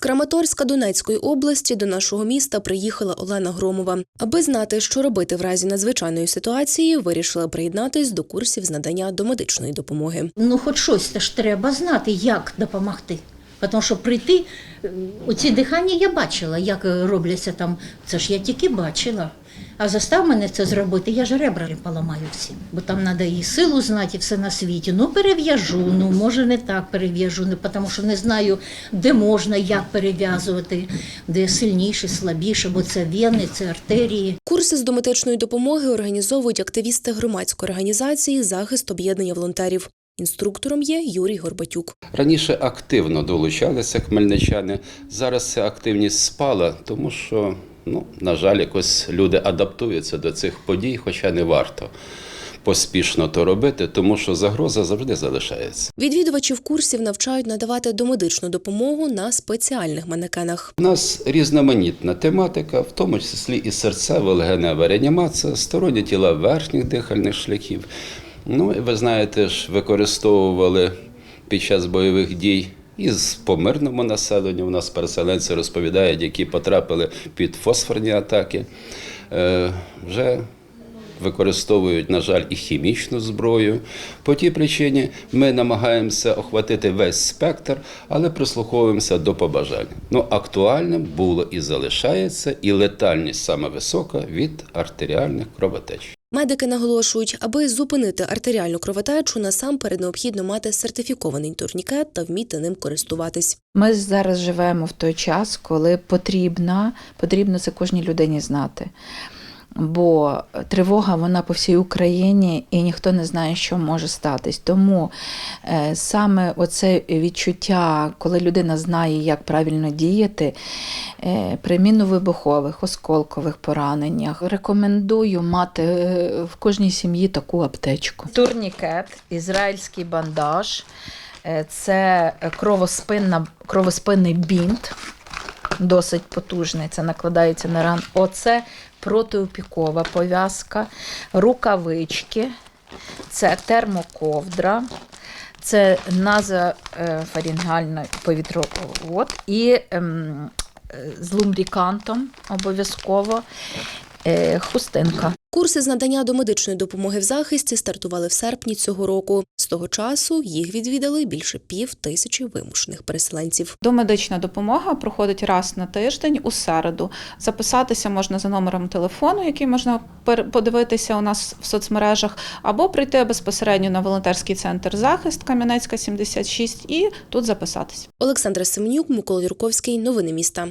Краматорська Донецької області до нашого міста приїхала Олена Громова. Аби знати, що робити в разі надзвичайної ситуації, вирішила приєднатись до курсів з надання домедичної допомоги. Ну, хоч щось теж треба знати, як допомогти. Тому що прийти, е, оці дихання я бачила, як робляться там. Це ж я тільки бачила. А застав мене це зробити, я ж ребра поламаю всім. Бо там треба і силу знати, і все на світі. Ну, перев'яжу, ну може не так перев'яжу, не, тому що не знаю, де можна, як перев'язувати, де сильніше, слабіше, бо це вени, це артерії. Курси з домедичної допомоги організовують активісти громадської організації Захист об'єднання волонтерів. Інструктором є Юрій Горбатюк. Раніше активно долучалися хмельничани. Зараз ця активність спала, тому що, ну, на жаль, якось люди адаптуються до цих подій, хоча не варто поспішно то робити, тому що загроза завжди залишається. Відвідувачів курсів навчають надавати домедичну допомогу на спеціальних манекенах. У нас різноманітна тематика, в тому числі і серцева, легенева реанімація, сторонні тіла верхніх дихальних шляхів. Ну, і ви знаєте ж, використовували під час бойових дій. І з по мирному населенню у нас переселенці розповідають, які потрапили під фосфорні атаки. Е, вже використовують, на жаль, і хімічну зброю. По тій причині ми намагаємося охватити весь спектр, але прислуховуємося до побажань. Ну, актуальним було і залишається, і летальність саме висока від артеріальних кровотеч. Медики наголошують, аби зупинити артеріальну кровотечу, насамперед необхідно мати сертифікований турнікет та вміти ним користуватись. Ми зараз живемо в той час, коли потрібно, потрібно це кожній людині знати. Бо тривога вона по всій Україні і ніхто не знає, що може статись. Тому е, саме оце відчуття, коли людина знає, як правильно діяти, е, при мінно-вибухових, осколкових пораненнях, рекомендую мати е, в кожній сім'ї таку аптечку. Турнікет, ізраїльський бандаж. Це кровоспинна, кровоспинний бінт, досить потужний. Це накладається на ран. Оце протиопікова пов'язка, рукавички, це термоковдра, це назофарінгальний повітровод і ем, е, з лумбрікантом обов'язково хустинка. Курси з надання домедичної допомоги в захисті стартували в серпні цього року. З того часу їх відвідали більше пів тисячі вимушених переселенців. Домедична допомога проходить раз на тиждень у середу. Записатися можна за номером телефону, який можна пер- подивитися у нас в соцмережах, або прийти безпосередньо на волонтерський центр захист Кам'янецька 76 і тут записатись. Олександра Семенюк, Микола Юрковський. Новини міста.